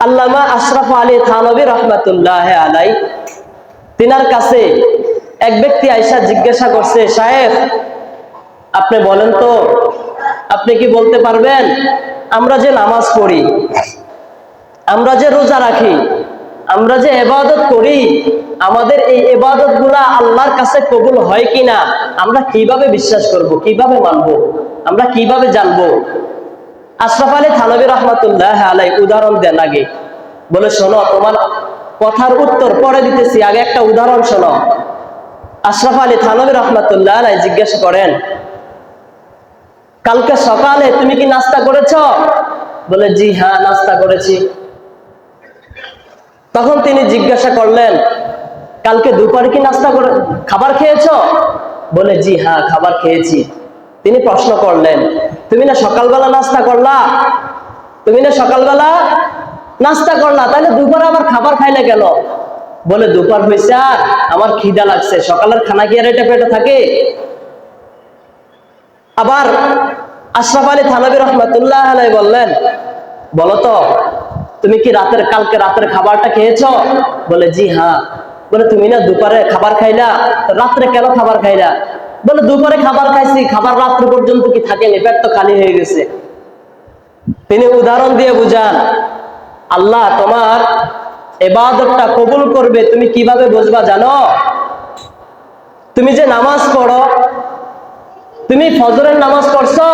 আল্লামা আশরাফ আলী থানবী রহমাতুল্লাহ আলাই, তিনার কাছে এক ব্যক্তি আইসা জিজ্ঞাসা করছে, সাহেব, আপনি বলেন তো, আপনি কি বলতে পারবেন? আমরা যে নামাজ পড়ি, আমরা যে রোজা রাখি, আমরা যে এবাদত করি, আমাদের এই এবাদতগুলা আল্লাহর কাছে কবুল হয় কিনা? আমরা কীভাবে বিশ্বাস করব? কীভাবে মানব? আমরা কীভাবে জানব? আশরাফ আলী থানবী রহমাতুল্লাহ আলাই উদাহরণ দেন আগে। বলে, শোনো, তোমার কথার উত্তর পরে দিতেছি। আগে একটা উদাহরণ শোনো। আশরাফ আলী থানবী রহমাতুল্লাহ আলাই জিজ্ঞেস করেন, কালকে সকালে তুমি কি নাস্তা করেছ? বলে, জি হ্যাঁ নাস্তা করেছি। তখন তিনি জিজ্ঞাসা করলেন, কালকে দুপুরে কি নাস্তা করে, খাবার খেয়েছ? বলে, জি হ্যাঁ খাবার খেয়েছি। তিনি প্রশ্ন করলেন তুমি না সকালবেলা নাস্তা করলা? তুমি না সকালবেলা নাস্তা করলা? তাহলে দুপুরে আবার খাবার খাইলে কেন? বলে, দুপুর হয়েছে আর আমার খিদা লাগছে। সকালের খানা কি আর এটা পেটে থাকে? আবার আশরাফ আলী থানবী রহমতুল্লাহ আলাই বললেন, বলো তো, তুমি কি রাতের, কালকে রাতের খাবারটা খেয়েছ? বলে, জি হ্যাঁ। বলে, তুমি না দুপুরে খাবার খাইলা? রাত্রে কেন খাবার খাইলা? বলে দুপুরে খাবার খাইছি, খাবার রাত্র পর্যন্ত কি থাকেনি? পেট তো খালি হয়ে গেছে। তিনি উদাহরণ দিয়ে বুঝান, আল্লাহ তোমার এবাদতটা কবুল করবে, তুমি কীভাবে বুঝবা জানো? তুমি যে নামাজ পড়ো, তুমি ফজরের নামাজ পড়ছো,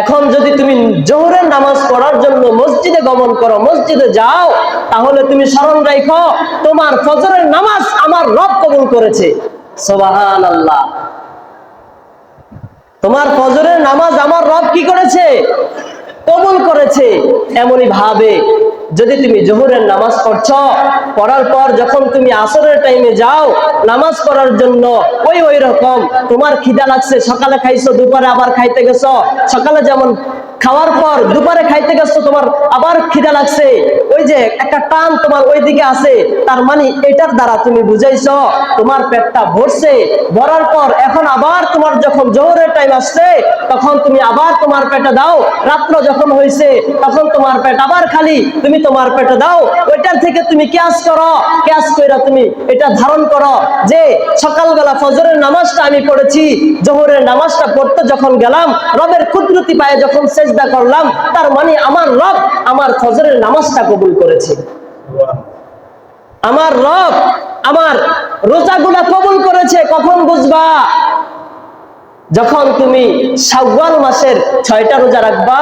এখন যদি তুমি জোহরের নামাজ পড়ার জন্য মসজিদে গমন করো, মসজিদে যাও, তাহলে তুমি স্মরণ রাখো, তোমার ফজরের নামাজ আমার রব কবুল করেছে। সোবাহান তোমার ফজরের নামাজ আমার রব কি করেছে? কবুল করেছে। এমনই ভাবে যদি তুমি জোহরের নামাজ পড়ছ, পড়ার পর যখন তুমি আসরের টাইমে যাও, নামাজ পড়ার জন্য ওই ওই রকম। তোমার খিদা লাগছে, সকালে খাইছো, দুপুরে আবার খাইতে গেছো। সকালে যেমন খাওয়ার পর দুপুরে খাইতে গেছো, তোমার আবার খিদা লাগছে। ওই যে একটা টান তোমার ওই দিকে আছে, তার মানে এটার দ্বারা তুমি বুঝাইছ, তোমার পেটটা ভরছে। ভরার পর এখন আবার তোমার যখন জোহরের টাইম আসছে, তখন তুমি আবার তোমার পেটে দাও। রাত্র যখন হয়েছে তখন তোমার পেট আবার খালি। তুমি তোমার পেটে দাও। ওইটার থেকে তুমি ক্যাশ করো। ক্যাশ কইরা তুমি এটা ধারণ করো যে, সকালবেলা ফজরের নামাজটা আমি পড়েছি, জোহরের নামাজটা পড়তে যখন গেলাম, রবের কুদরতি পায়ে যখন সেজদা করলাম, তার মানে আমার রব আমার ফজরের নামাজটা কবুল করেছে। আমার রব আমার রোজাগুলা কবুল করেছে, কখন বুঝবা? যখন তুমি শাওয়াল মাসের ছয়টা রোজা রাখবা,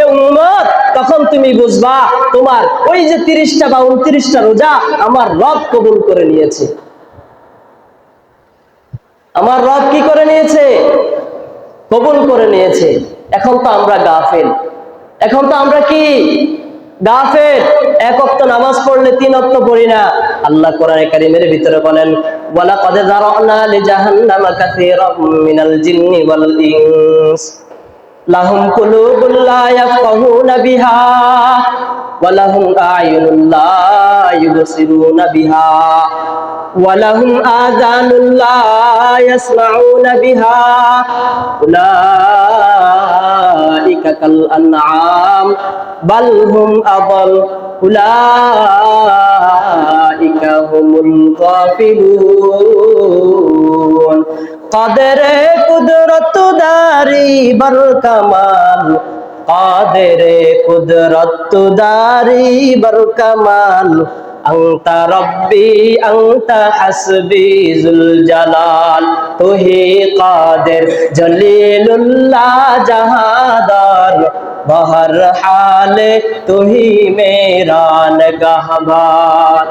এ উম্মত, তখন তুমি বুঝবা, তোমার ওই যে তিরিশটা বা উনত্রিশটা রোজা আমার রব কবুল করে নিয়েছে। আমার রব কি করে নিয়েছে? কবুল করে নিয়েছে। এখন তো আমরা গাফেল। এখন তো আমরা কি? গাফেল। এক অক্ত নামাজ পড়লে তিন অক্ত পড়ি না। আল্লাহ কোরআনে কারিমের ভিতরে বলেন ওয়ালা কদে লিজাহান্নামা কাসীরাম মিনাল জিন্নি ওয়াল ইনস। লাহুম কুলুবুল লা ইয়াফকাহুনা বিহা ওয়া লাহুম আ'য়ুনুল লা ইউবসিরুনা বিহা ওয়া লাহুম আযানুল লা ইয়াসমাউনা বিহা উলাইকা কাল আনআম বাল হুম আদাল উলা হুমুল কাফিলুন কাদেরে কুদরত দারি বর কামাল কাদেরে কুদরত দারি বর কামাল অন্ত রব্বি অন্ত হসবি জুল জলাল, তুহি কাদের জলিলুল্লাহ জাহাদার। বহর হাল তুহি মেরা নগাহবান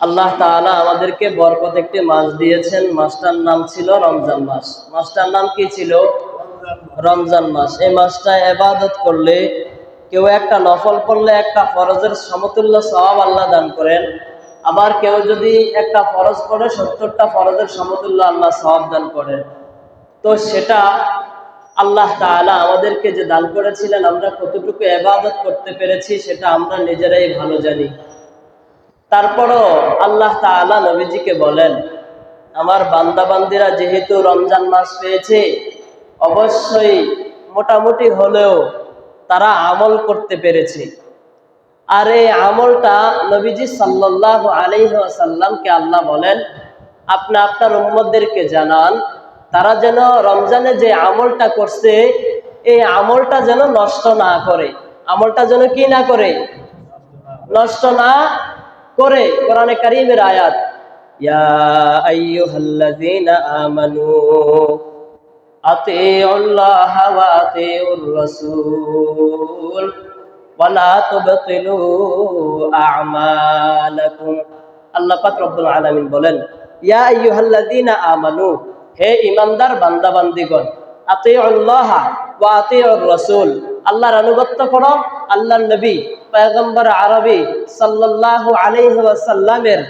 আল্লাহ তাআলা আমাদেরকে বরকত একটি মাস দিয়েছেন। মাসটার নাম ছিল রমজান মাস। মাসটার নাম কি ছিল? রমজান মাস। এই মাসটা এবাদত করলে, কেউ একটা নফল করলে একটা ফরজের সমতুল্য সবাব আল্লাহ দান করেন। আবার কেউ যদি একটা ফরজ করে, সত্তরটা ফরজের সমতুল্য আল্লাহ সবাব দান করেন। তো সেটা আল্লাহ তাআলা আমাদেরকে যে দান করেছিলেন, আমরা কতটুকু এবাদত করতে পেরেছি সেটা আমরা নিজেরাই ভালো জানি। তারপরও আল্লাহ তাআলা নবীজিকে বলেন, আমার বান্দাবান্দিরা যেহেতু রমজান মাস পেয়েছে, অবশ্যই মোটামুটি হলেও তারা আমল করতে পেরেছে। আর এই আমলটা নবীজি সাল্লাহ আলহাসাল্লামকে আল্লাহ বলেন, আপনি, আপনার উম্মদদেরকে জানান তারা যেন রমজানে যে আমলটা করছে, এই আমলটা যেন নষ্ট না করে। আমলটা যেন কি না করে? নষ্ট না করে। কোরআনে কারিমের আয়াত আমানু রাসূল ওয়ালা আল্লাহ আলামিন বলেন, ইয়া আমানু হে ঈমানদার বান্দা বান্দিগণ আতিউল্লাহ ওয়া আতিউর রাসূল, আল্লাহর আনুগত্য করো, আল্লাহর নবী, পয়গম্বর আরবি সাল্লাল্লাহু আলাইহি ওয়াসাল্লামের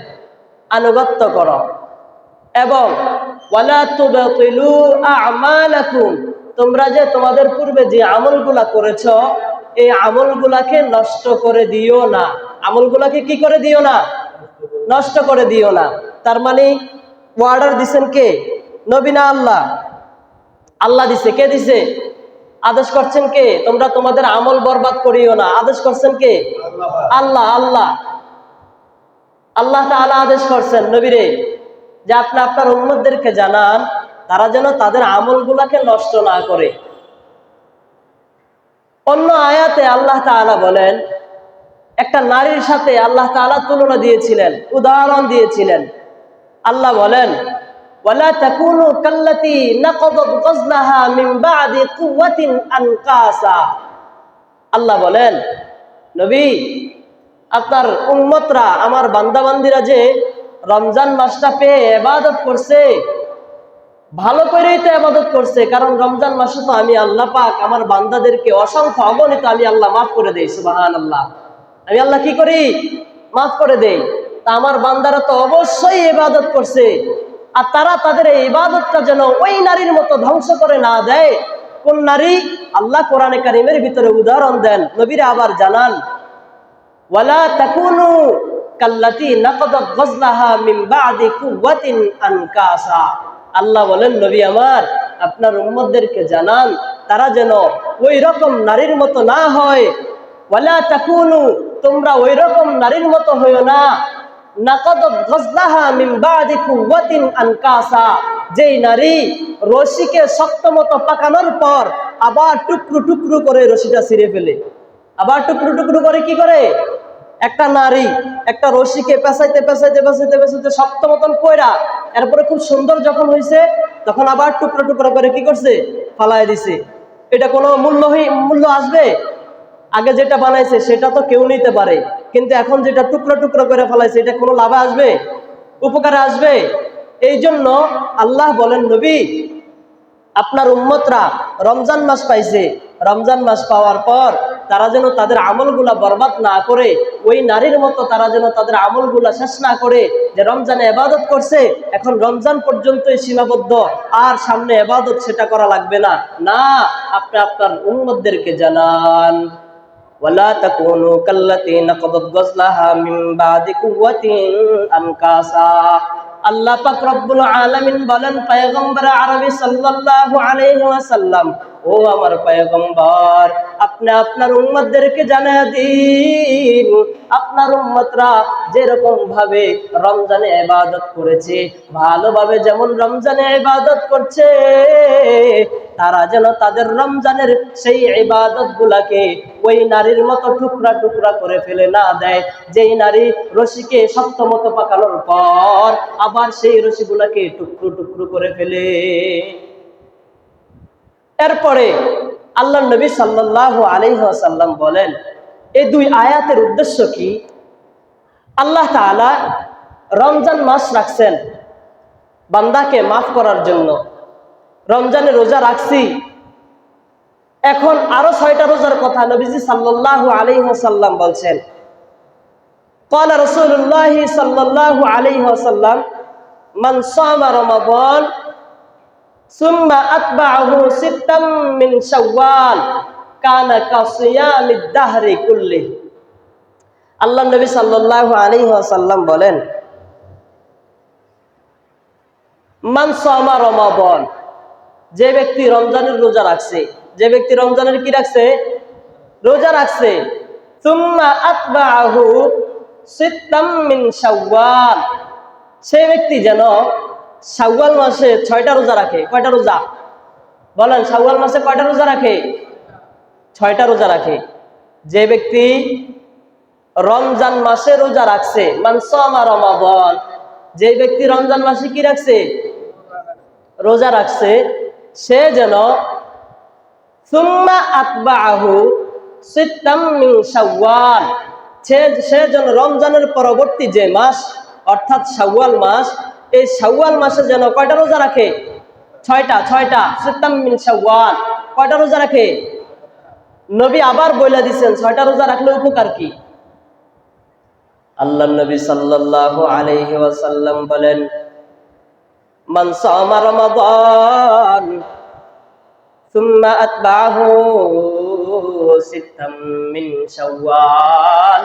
আনুগত্য করো। এবং তোমরা যে তোমাদের পূর্বে যে আমলগুলা করেছ, এই আমলগুলাকে নষ্ট করে দিও না। আমলগুলাকে কি করে দিও না? নষ্ট করে দিও না। তার মানে অর্ডার দিছেন কে? নবীনা আল্লাহ? আল্লাহ দিছে, কে দিছে? আদেশ করছেন কে? তোমরা তোমাদের আমল বরবাদ করিও না। আদেশ করছেন কে? আল্লাহ আল্লাহ। আল্লাহ তাআলা আদেশ করছেন, নবীরে, যে আপনি আপনার উম্মতদেরকে জানান, তারা যেন তাদের আমলগুলাকে নষ্ট না করে। অন্য আয়াতে আল্লাহ তাআলা বলেন, একটা নারীর সাথে আল্লাহ তাআলা তুলনা দিয়েছিলেন, উদাহরণ দিয়েছিলেন। আল্লাহ বলেন ولا تكونوا كالتي نقضت غزلها من بعد قوة أنقاسا আল্লাহ বলেন নবী আপনার উম্মতরা আমার বান্দাবান্দিরা যে রমজান মাসটা পেয়ে এবাদত করছে ভালো করেই তো আবাদত করছে কারণ রমজান মাসে তো আমি আল্লাহ পাক আমার বান্দাদেরকে অসংখ্য অগণিত আমি আল্লাহ মাফ করে দেই সুবাহান আল্লাহ আমি আল্লাহ কি করি মাফ করে দেই তা আমার বান্দারা তো অবশ্যই ইবাদত করছে আর তারা তাদের এই ইবাদতটা যেন ওই নারীর মতো ধ্বংস করে না দেয়। কোন নারী? আল্লাহ কোরআনে কারিমের ভিতরে উদাহরণ দেন, নবীরা আবার জানান, ওয়ালা তাকুনু কাল্লাতি নাকদাত মিন বাদি কুওয়াতিন আনকাসা। আল্লাহ বলেন, নবী আমার, আপনার উম্মতদেরকে জানান, তারা যেন ওই রকম নারীর মতো না হয়। ওয়ালা তাকুনু, তোমরা ওই রকম নারীর মতো হইও না। যেই নারী রশিকে শক্ত মতো পাকানোর পর আবার টুকরো টুকরো করে রশিটা ছিঁড়ে ফেলে। আবার টুকরো টুকরো করে কি করে? একটা নারী একটা রশিকে পেঁচাইতে পেঁচাইতে পেঁচাইতে পেঁচাইতে শক্ত মতন কইরা এরপরে খুব সুন্দর যখন হয়েছে তখন আবার টুকরো টুকরো করে কি করছে? ফালাই দিছে। এটা কোনো মূল্য মূল্য আসবে? আগে যেটা বানাইছে সেটা তো কেউ নিতে পারে। কিন্তু এখন যেটা টুকরো টুকরো করে ফেলাইছে, এটা কোনো লাভে আসবে? উপকারে আসবে? এই জন্য আল্লাহ বলেন, নবী, আপনার উম্মতরা রমজান মাস পাইছে। রমজান মাস পাওয়ার পর তারা যেন তাদের আমলগুলা বরবাদ না করে, ওই নারীর মতো তারা যেন তাদের আমলগুলা শেষ না করে যে রমজানে এবাদত করছে, এখন রমজান পর্যন্তই সীমাবদ্ধ। আর সামনে এবাদত সেটা করা লাগবে না। না আপনি আপনার উম্মতদেরকে জানান। ولا تكونوا كالتي نقضت غزلها من بعد قوة أنكاسا আল্লাহ পাক রব্বুল আলামিন বলেন পয়গম্বর আরবি সাল্লাল্লাহু আলাইহি ওয়াসাল্লাম ও আমার পয়গম্বর, আপনি আপনার উম্মতদেরকে জানিয়ে দিন। আপনার উম্মতরা যেরকম ভাবে রমজানে ইবাদত করেছে, ভালোভাবে যেমন রমজানে ইবাদত করছে, তারা যেন তাদের রমজানের সেই ইবাদত গুলাকে ওই নারীর মতো টুকরা টুকরা করে ফেলে না দেয়। যেই নারী রশিকে শক্ত মতো পাকানোর পর আবার সেই রশিগুলাকে টুকরো টুকরো করে ফেলে। এরপরে আল্লাহ নবী সাল্লাহ আলহাসাল্লাম বলেন এই দুই আয়াতের উদ্দেশ্য কি আল্লাহ তাআলা রমজান মাস রাখছেন বান্দাকে মাফ করার জন্য রমজানে রোজা রাখছি এখন আরো ছয়টা রোজার কথা নবীজি সাল্লাহ আলহাসাল্লাম বলছেন قال رسول الله صلى الله عليه وسلم من صام رمضان সুম্মা আতবাহু মিন শাওয়াল, কানা দাহরি কুল্লি। আল্লাহ নবী সাল্লাল্লাহু আলাইহি ওয়াসাল্লাম বলেন, মান সামা রমাদান যে ব্যক্তি রমজানের রোজা রাখছে, যে ব্যক্তি রমজানের কি রাখছে? রোজা রাখছে। সুম্মা আতবাহু সিত্তাম মিন শাওয়াল, সে ব্যক্তি যেন শাওয়াল মাসে ছয়টা রোজা রাখে। কয়টা রোজা? বলেন, শাওয়াল মাসে কয়টা রোজা রাখে? ছয়টা রোজা রাখে। যে ব্যক্তি রমজান মাসে রোজা রাখছে মানসামা যে ব্যক্তি রমজান মাসে কি রাখছে? রোজা রাখছে, সে যেন সে সে যেন রমজানের পরবর্তী যে মাস, অর্থাৎ শাওয়াল মাস এই শাওয়াল মাসে যেন কয়টা রোজা রাখে ছয়টা ছয়টা সিত্তাম মিন শাওয়াল কয়টা রোজা রাখে নবী আবার বইলা দিছেন ছয়টা রোজা রাখলে উপকার কি আল্লাহ নবী সাল্লাল্লাহু আলাইহি ওয়াসাল্লাম বলেন মান সামা রমাদান ثم أتبعه ستا من شوال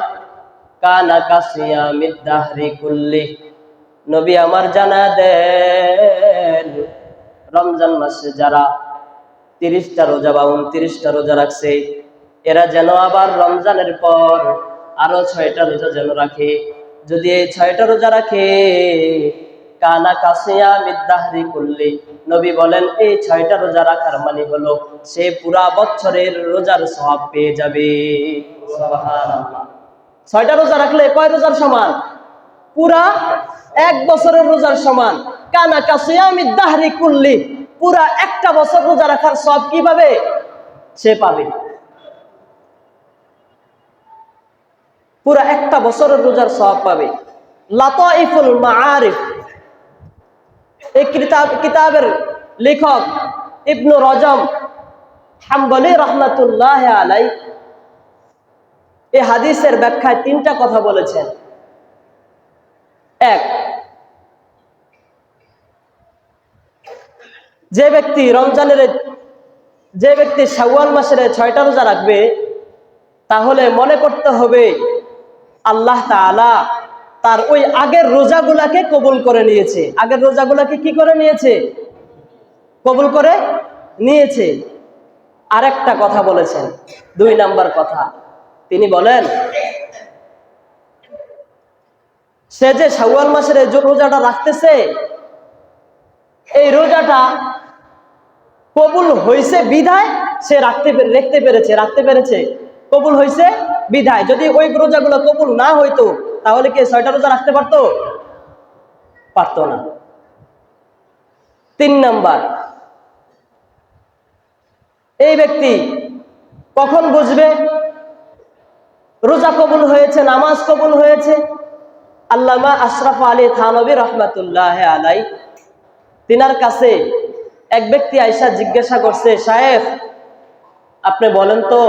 كان كصيام الدهر كله নবী আমার জানা দেন। রমজান মাসে যারা তিরিশটা রোজা বা উনত্রিশটা রোজা রাখছে, এরা যেন আবার রমজানের পর আরও ছয়টা রোজা যেন রাখে। যদি এই ছয়টা রোজা রাখে, কানা কাসিয়া মিদ্দাহরি করলে নবী বলেন, এই ছয়টা রোজা রাখার মানে হলো সে পুরা বছরের রোজার সব পেয়ে যাবে। ছয়টা রোজা রাখলে কয় রোজার সমান? পুরা এক বছরের রোজার সমান। কানা কাসিয়া মিদ্দাহরি করলে পুরা একটা বছর রোজা রাখার সব কি পাবে সে পাবে। পুরা একটা বছরের রোজার সব পাবে। লাতাইফুল মাআরিফ। এই কিতাব কিতাবের লেখক ইবনু রজম হাম্বলি রহমাতুল্লাহ আলাই এই হাদিসের ব্যাখ্যায় তিনটা কথা বলেছেন। এক যে ব্যক্তি রমজানের যে ব্যক্তি শাওয়াল মাসের ছয়টা রোজা রাখবে, তাহলে মনে করতে হবে আল্লাহ তাআলা তার ওই আগের রোজাগুলাকে কবুল করে নিয়েছে। আগের রোজাগুলাকে কি করে নিয়েছে? কবুল করে নিয়েছে। আরেকটা কথা বলেছেন, দুই নাম্বার কথা। তিনি বলেন, সে যে শাওয়াল মাসের রোজাটা রাখতেছে, এই রোজাটা কবুল হয়েছে বিধায় সে রাখতে রেখতে পেরেছে, রাখতে পেরেছে। কবুল হয়েছে বিধায় যদি ওই রোজাগুলো কবুল না হইতো, তাহলে কি ছয়টা রোজা রাখতে পারতো? পারতো না। তিন নাম্বার। এই ব্যক্তি কখন বুঝবে? রোজা কবুল হয়েছে, নামাজ কবুল হয়েছে? আল্লামা আশরাফ আলী থানবী রহমাতুল্লাহ আলাই তিনার কাছে এক ব্যক্তি আইসা জিজ্ঞাসা করছে, সাহেব, আপনি বলেন তো,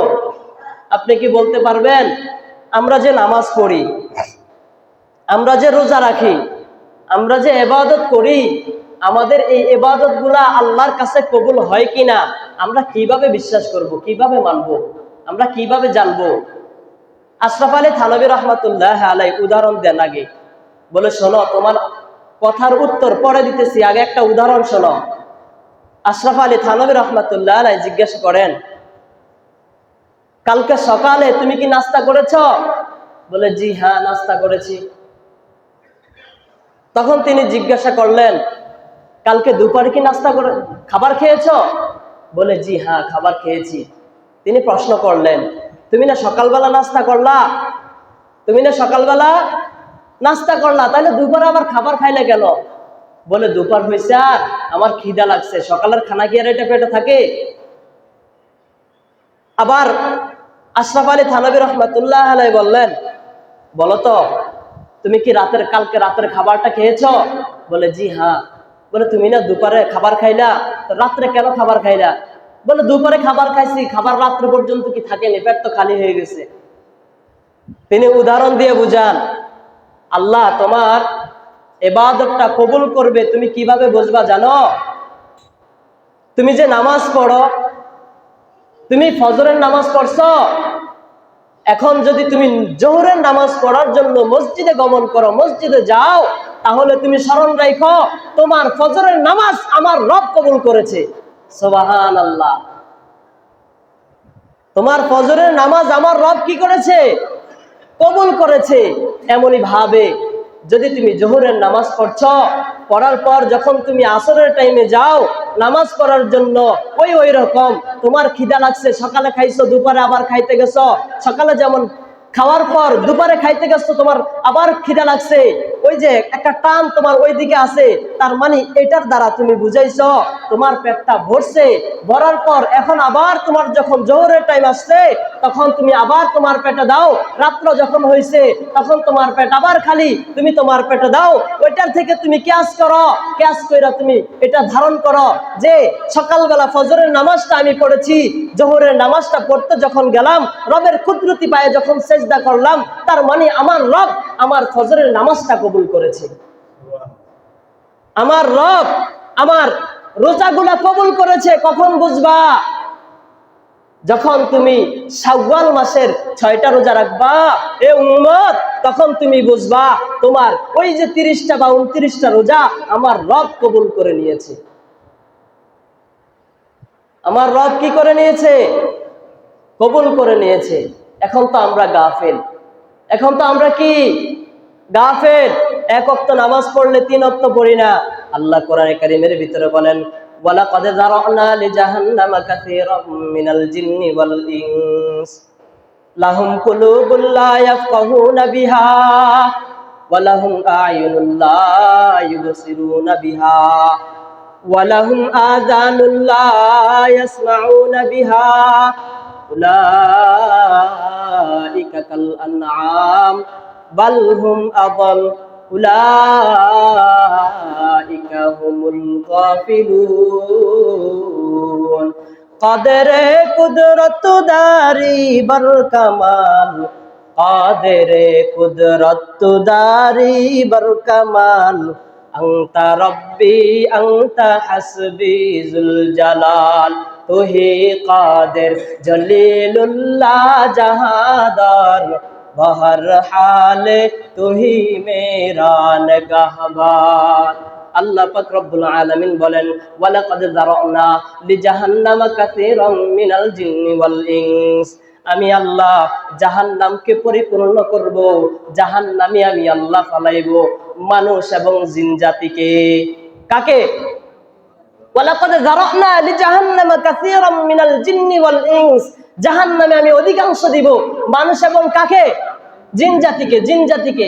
আপনি কি বলতে পারবেন? আমরা যে নামাজ পড়ি, আমরা যে রোজা রাখি, আমরা যে এবাদত করি, আমাদের এই এবাদত আল্লাহর কাছে কবুল হয় কিনা আমরা কীভাবে বিশ্বাস করব? কীভাবে মানব? আমরা কীভাবে জানব? আশরাফ আলী থানবী রহমাতুল্লাহ আলাই উদাহরণ দেন আগে। বলে, শোনো, তোমার কথার উত্তর পরে দিতেছি। আগে একটা উদাহরণ শোনো। আশরাফ আলী থানবী রহমাতুল্লাহ আলাই জিজ্ঞাসা করেন, কালকে সকালে তুমি কি নাস্তা করেছ? বলে, জি হ্যাঁ নাস্তা করেছি। তখন তিনি জিজ্ঞাসা করলেন, কালকে দুপুরে কি নাস্তা করে, খাবার খেয়েছ? বলে, জি হ্যাঁ খাবার খেয়েছি। তিনি প্রশ্ন করলেন, তুমি না সকালবেলা নাস্তা করলা? তুমি না সকালবেলা নাস্তা করলা? তাহলে দুপুরে আবার খাবার খাইলে কেন? বলে দুপুর হয়েছে আর আমার খিদা লাগছে। সকালের খানা কি আর এটা পেটে থাকে? আবার আশরাফ আলী থানবী রহমতুল্লাহ আলাই বললেন, বলো তো, তুমি কি রাতের, কালকে রাতের খাবারটা খেয়েছ? বলে, জি হ্যাঁ। বলে, তুমি না দুপুরে খাবার খাইলা? রাত্রে কেন খাবার খাইলা? বলে, দুপুরে খাবার খাইছি, খাবার রাত্রে পর্যন্ত কি থাকেনি? পেট তো খালি হয়ে গেছে। তিনি উদাহরণ দিয়ে বুঝান, আল্লাহ তোমার এবাদতটা কবুল করবে, তুমি কীভাবে বুঝবা জানো? তুমি যে নামাজ পড়ো, তুমি ফজরের নামাজ পড়ছো, এখন যদি তুমি জোহরের নামাজ পড়ার জন্য মসজিদে গমন করো, মসজিদে যাও, তাহলে তুমি স্মরণ রাখো, তোমার ফজরের নামাজ আমার রব কবুল করেছে। আল্লাহ তোমার ফজরের নামাজ আমার রব কি করেছে? কবুল করেছে। এমনই ভাবে যদি তুমি জোহরের নামাজ পড়ছ, পড়ার পর যখন তুমি আসরের টাইমে যাও, নামাজ পড়ার জন্য ওই ওই রকম। তোমার খিদা লাগছে, সকালে খাইছো, দুপুরে আবার খাইতে গেছো। সকালে যেমন খাওয়ার পর দুপুরে খাইতে গেছো, তোমার আবার খিদা লাগছে। ওই যে একটা টান তোমার ওই দিকে আছে, তার মানে এটার দ্বারা তুমি বুঝাইছ, তোমার পেটটা ভরছে। ভরার পর এখন আবার তোমার যখন জোহরের টাইম আসছে, তখন তুমি আবার তোমার পেটে দাও। রাত্র যখন হয়েছে তখন তোমার পেট আবার খালি। তুমি তোমার পেটে দাও। ওইটার থেকে তুমি ক্যাশ করো। ক্যাশ কইরা তুমি এটা ধারণ করো যে সকালবেলা ফজরের নামাজটা আমি পড়েছি, জোহরের নামাজটা পড়তে যখন গেলাম, রবের কুদরতি পায়ে যখন সেজদা করলাম, তার মানে আমার রব আমার ফজরের নামাজটা কবুল করেছে। আমার রব আমার রোজাগুলা কবুল করেছে, কখন বুঝবা? যখন তুমি শাওয়াল মাসের ছয়টা রোজা রাখবা, এ উম্মত, তখন তুমি বুঝবা, তোমার ওই যে তিরিশটা বা উনত্রিশটা রোজা আমার রব কবুল করে নিয়েছে। আমার রব কি করে নিয়েছে? কবুল করে নিয়েছে। এখন তো আমরা গাফেল। এখন তো আমরা কি গাফেল এক অক্ত নামাজ পড়লে তিন অক্ত পড়ি না আল্লাহ কোরআন কারিমের ভিতরে বলেন ولقد ذرأنا لجهنم كثيرا من الجن والإنس لهم قلوب لا يفقهون بها ولهم أعين لا يبصرون بها ولهم آذان لا يسمعون بها أولئك كالأنعام بل هم أضل أولئك هم الغافلون قدر قدرت داری بر کمال قادر قدرت داری بر کمال أنت ربي أنت حسبي ذو الجلال তোহে কাদের জলিলুল্লাহ জাহাদার, বহর হালে তুহি মেরান গাহবার আল্লাহ পাক রব্বুল আলামিন বলেন, ওয়ালাকাদ যারানা লিজাহান্নামা কাসীরাম মিনাল জিন্নি ওয়াল ইনস। আমি আল্লাহ জাহান নামকে পরিপূর্ণ করব জাহান নামে আমি আল্লাহ ফালাইব মানুষ এবং জিন জাতিকে। কাকে? ওয়ালাকাদ যারানা লিজাহান্নাম কাসীরাম মিনাল জিন্নি ওয়াল ইনস। জাহান্নামে আমি অধিকাংশ দিব মানুষ এবং কাকে? জিন জাতিকে জিন জাতিকে।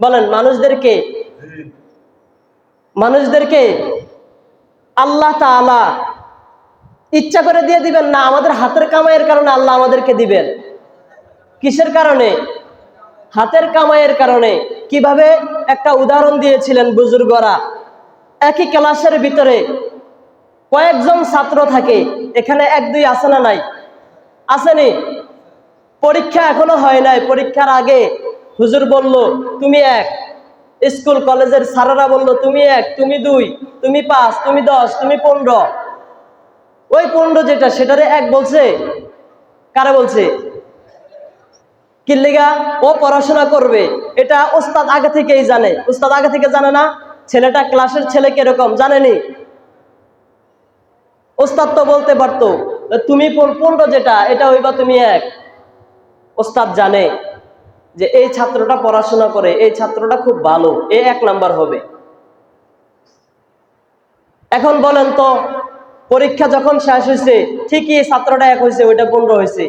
বলেন, মানুষদেরকে। মানুষদেরকে আল্লাহ তাআলা ইচ্ছা করে দিয়ে দিবেন না, আমাদের হাতের কামাইয়ের কারণে আল্লাহ আমাদেরকে দিবেন। কিসের কারণে? হাতের কামাইয়ের কারণে। কীভাবে? একটা উদাহরণ দিয়েছিলেন বুজুর্গরা। একই ক্লাসের ভিতরে কয়েকজন ছাত্র থাকে, এখানে এক দুই আছে না নাই? আসেনি? পরীক্ষা এখনও হয় নাই। পরীক্ষার আগে হুজুর বলল, তুমি এক। স্কুল কলেজের সারারা বলল, তুমি এক, তুমি দুই, তুমি পাঁচ, তুমি দশ, তুমি পনেরো। ওই পনেরো যেটা, সেটারে এক বলছে। কারে বলছে? কিল্লিগা, ও পড়াশোনা করবে। এটা ওস্তাদ আগে থেকেই জানে। ওস্তাদ আগে থেকে জানে না, ছেলেটা ক্লাসের ছেলে কীরকম, জানেনি? ওস্তাদ তো বলতে পারতো তুমি পনেরো যেটা, এটা হইবা তুমি এক। ওস্তাদ জানে যে এই ছাত্রটা পড়াশোনা করে, এই ছাত্রটা খুব ভালো, এ এক নাম্বার হবে। এখন বলেন তো, পরীক্ষা যখন শেষ হয়েছে ঠিকই ছাত্রটা এক হয়েছে ওইটা পনেরো হয়েছে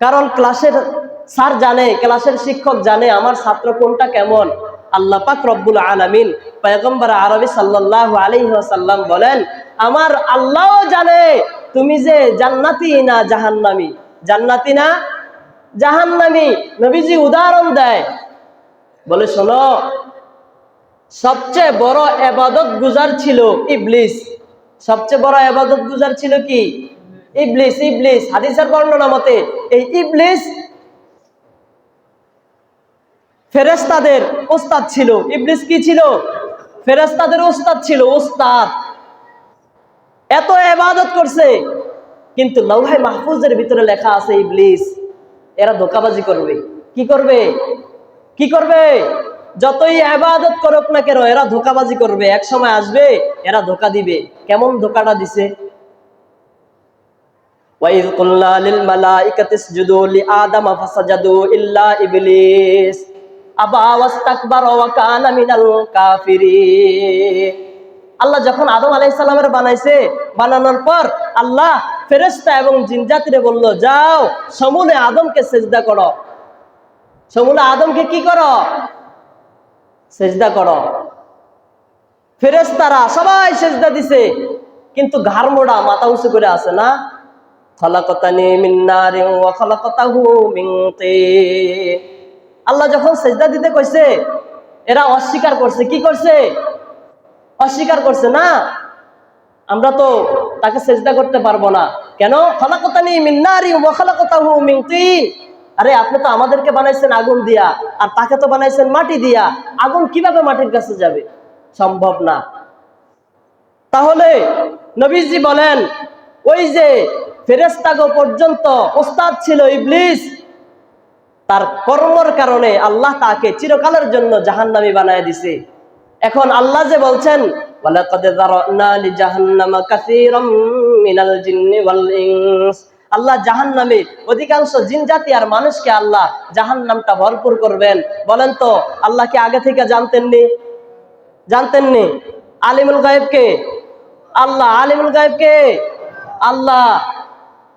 কারণ ক্লাসের স্যার জানে, ক্লাসের শিক্ষক জানে আমার ছাত্র কোনটা কেমন। আল্লাহ পাক রব্বুল আলামিন পয়গম্বর আরবি সাল্লাল্লাহু আলাইহি ওয়াসাল্লাম বলেন, আমার আল্লাহও জানে তুমি যে জান্নাতি না জাহান্নামী। জান্নাতি না জাহান্নামী। নবীজি উদাহরণ দেয়। বলে, শোনো, সবচেয়ে বড় এবাদত গুজার ছিল ইবলিস। সবচেয়ে বড় এবাদত গুজার ছিল কি? ইবলিস ইবলিস। হাদিসের বর্ণনা মতে, এই ইবলিস ফেরেস্তাদের ওস্তাদ ছিল। ইবলিস কি ছিল? ফেরেস্তাদের ওস্তাদ ছিল, ওস্তাদ। এত এবাদত করছে, কিন্তু লৌহাই মাহফুজের ভিতরে লেখা আছে, ইবলিস, এরা ধোকাবাজি করবে। কি করবে? কি করবে? যতই আবাদত করুক না কেন, এরা ধোকাবাজি করবে। এক সময় আসবে, এরা ধোকা দিবে। কেমন ধোকাটা দিছে? ওয়াইদ কুল্লা লিল মালাইকাতিস জুদু আদাম ফাসাজাদু ইল্লা ইবলিস। আবা ওয়াস্তাকবার আল্লাহ যখন আদম আলাইহিস সালামের বানাইছে, বানানোর পর আল্লাহ ফেরেশতা এবং জিনজাতিরে বলল, যাও, সমূলে আদমকে সেজদা করো। সমূলে আদমকে কি করো? সেজদা করো। ফেরেশতারা সবাই সেজদা দিছে, কিন্তু ঘাড় মোড়া মাথা উঁচু করে আছে না? খলাকতানি মিন্নারে ওয়া খলাকতাহু হু মিংতে আল্লাহ যখন সেজদা দিতে কইছে, এরা অস্বীকার করছে। কি করছে? অস্বীকার করছে না? আমরা তো তাকে সেজদা করতে পারব না। কেন? খলাকতানি আরে, আপনি তো আমাদেরকে বানাইছেন আগুন দিয়া, আর তাকে তো বানাইছেন মাটি দিয়া। আগুন কীভাবে মাটির কাছে যাবে? সম্ভব না। তাহলে নবীজি বলেন, ওই যে ফেরেস্তাগো পর্যন্ত ওস্তাদ ছিল ইবলিস তার কর্মর কারণে আল্লাহ তাকে চিরকালের জন্য জাহান্নামী বানায় দিছে। এখন আল্লাহ যে বলছেন আল্লাহ জাহান্নামে অধিকাংশ জিন জাতি আর মানুষকে আল্লাহ জাহান্নামটা ভরপুর করবেন। বলেন তো, আল্লাহ কি আগে থেকে জানতেননি? জানতেননি? আলিমুল গায়েবকে আল্লাহ আলিমুল গায়েবকে আল্লাহ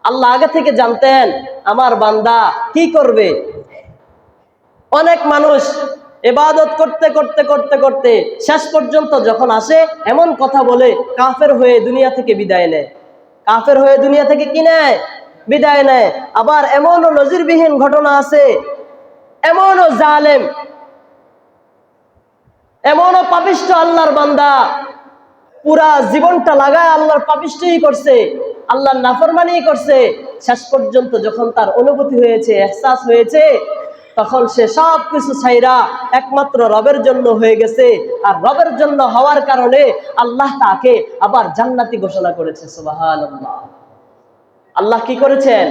আল্লাহ আগে থেকে জানতেন। আমার বান্দা কি করবে? অনেক মানুষ এবাদত করতে করতে করতে করতে শেষ পর্যন্ত যখন আসে, এমন কথা বলে, কাফের হয়ে দুনিয়া থেকে বিদায় নেয়। কাফের হয়ে দুনিয়া থেকে কি নেয়? বিদায় নেয়। আবার এমনও নজিরবিহীন ঘটনা আছে, এমনও জালেম, এমনও পাপিষ্ট আল্লাহর বান্দা, পুরা জীবনটা লাগায় আল্লাহর পাপিষ্টই করছে, আল্লাহর নাফরমানি করছে। শেষ পর্যন্ত যখন তার অনুভূতি হয়েছে, এহসাস হয়েছে তখন সে সব কিছু ছাইরা একমাত্র রবের জন্য হয়ে গেছে। আর রবের জন্য হওয়ার কারণে আল্লাহ তাকে আবার জান্নাতি ঘোষণা করেছে সুবাহান আল্লাহ কি করেছেন?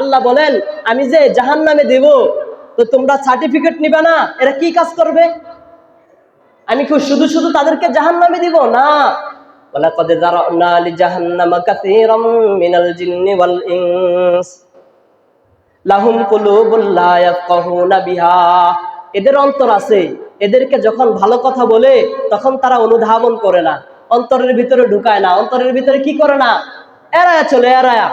আল্লাহ বলেন, আমি যে জাহান্নামে দেব, তো তোমরা সার্টিফিকেট নিবে না? এরা কি কাজ করবে? আমি কি শুধু শুধু তাদেরকে জাহান্নামে দিব? না ولقد ذرأنا لجهنم كثيرا من الجن والإنس লাহুম কুলুবুল লা ইয়াফকাহুনা বিহা এদের অন্তর আছে এদেরকে যখন ভালো কথা বলে তখন তারা অনুধাবন করে না অন্তরের ভিতরে ঢুকায় না অন্তরের ভিতরে কি করে না এরায়া চলে এরায়া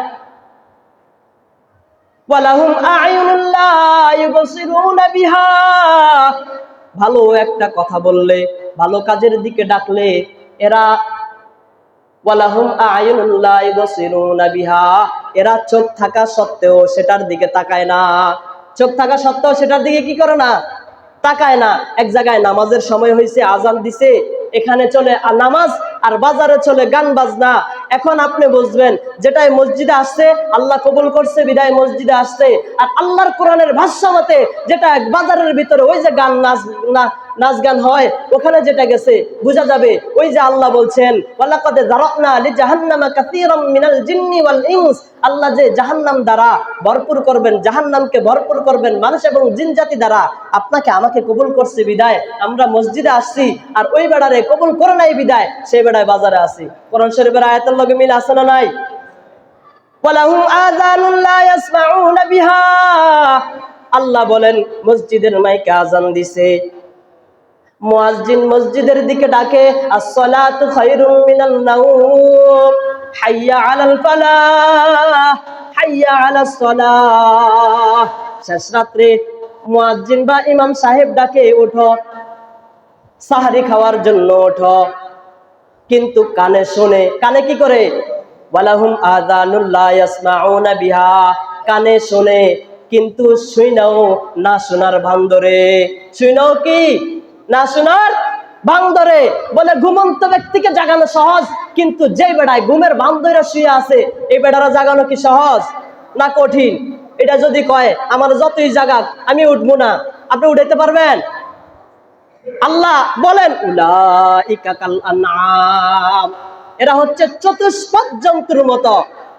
ওয়ালাহুম আ'য়ুনুল লা ইউবসিরুনা বিহা ভালো একটা কথা বললে ভালো কাজের দিকে ডাকলে এরা এরা চোখ থাকা সত্ত্বেও সেটার দিকে তাকায় না। চোখ থাকা সত্ত্বেও সেটার দিকে কি করে না? তাকায় না। এক জায়গায় নামাজের সময় হয়েছে আজান দিছে, এখানে চলে নামাজ আর বাজারে চলে গান বাজনা। এখন আপনি বুঝবেন, যেটাই মসজিদে আসছে, আল্লাহ কবুল করছে, বিদায় মসজিদে আসছে। আর আল্লাহর কোরআনের ভাষ্য মতে যেটা বাজারের ভিতরে ওই যে গান নাচ না- নাচ গান হয়, ওখানে যেটা গেছে, বোঝা যাবে, ওই যে আল্লাহ বলছেন আল্লাহ যে জাহান্নাম দ্বারা ভরপুর করবেন, জাহান্নামকে ভরপুর করবেন, মানুষ এবং জিন জাতি দ্বারা, আপনাকে আমাকে কবুল করছে বিদায়। আমরা মসজিদে আসছি, আর ওই বেড়ারে কবুল করে নাই বিদায়, সেই বেড়ায় বাজারে আসি। কোরআন শরীফের আয়াতের লগে মিল আছে না নাই? ওয়ালাহুম আযানুন বিহা। আল্লাহ বলেন, মসজিদের মাইকে আজান দিছে। মুয়াজ্জিন মসজিদের দিকে ডাকে, আসসালাতু খায়রুম মিনান নাওম, হাইয়া আলাল ফালাহ, হাইয়া আলাস সালাহ। শেষ রাত্রে মুয়াজ্জিন বা ইমাম সাহেব ডাকে, ওঠো, সাহারি খাওয়ার জন্য ওঠো। কিন্তু কানে শুনে, কানে কি করে? ওয়ালাহুম আযানুল্লাহ ইয়াসমাউনা বিহা। কানে শুনে, কিন্তু শুইনাও না শোনার ভান্দরে শুইনাও কি? না শোনার ভান্দরে বলে ঘুমন্ত ব্যক্তিকে জাগানো সহজ, কিন্তু যে বেড়ায় ঘুমের ভান্দরে শুয়ে আছে, এই বেড়ারা জাগানো কি সহজ? না কঠিন। এটা যদি কয়, আমার যতই জাগাক, আমি উঠবো না। আপনি উঠাইতে পারবেন? আল্লাহ বলেন আনআম। এরা হচ্ছে চতুষ্পদ জন্তুর মতো।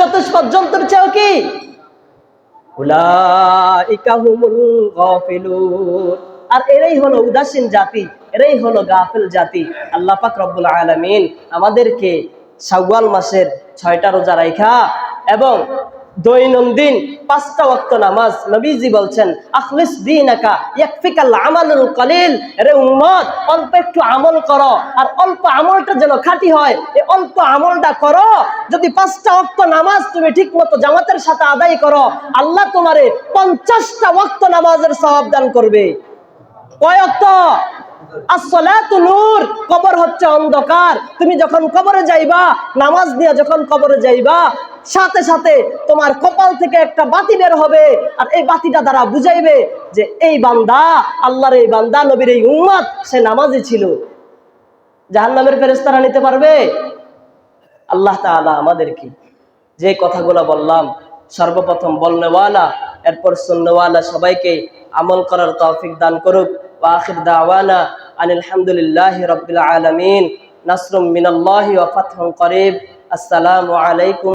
চতুষ্পদ জন্তুর চেয়েও কি? আর এরাই হলো উদাসীন জাতি, এরাই হলো গাফিল জাতি। আল্লাহ পাক রব্বুল আলমিন আমাদেরকে শাওয়াল মাসের ছয়টা রোজা রাইখা এবং দৈনন্দিন পাঁচটা ওয়াক্ত নামাজ নবীজি বলছেন, আখলিস দিনাকা, ইয়াকফিকাল আমালুল কলিল। রে উম্মত, অল্প একটু আমল করো, আর অল্প আমলটা যেন খাঁটি হয় এই অল্প আমলটা করো। যদি পাঁচটা ওয়াক্ত নামাজ তুমি ঠিকমতো জামাতের সাথে আদায় করো, আল্লাহ তোমারে পঞ্চাশটা ওয়াক্ত নামাজের সওয়াব দান করবে। কয় আসসালাতু নূর, কবর হচ্ছে অন্ধকার। তুমি যখন কবরে যাইবা, নামাজ দিয়ে যখন কবরে যাইবা, সাথে সাথে তোমার কপাল থেকে একটা বাতি বের হবে। আর এই বাতিটা দ্বারা বুঝাইবে যে এই বান্দা, আল্লাহর এই বান্দা, নবীর এই উম্মত, সে নামাজি ছিল। জাহান্নামের ফেরেস্তারা নিতে পারবে? আল্লাহ তাআলা আমাদেরকে যে কথাগুলো বললাম, সর্বপ্রথম বলনেওয়ালা, এরপর সুন্নওয়ালা সবাইকে আমল করার তৌফিক দান করুক। ওয়া আখির দাওয়ানা আনিল হামদুলিল্লাহি রাব্বিল আলামিন। নাসরুম মিনাল্লাহি ওয়া ফাতহুন করিব। আসসালামু আলাইকুম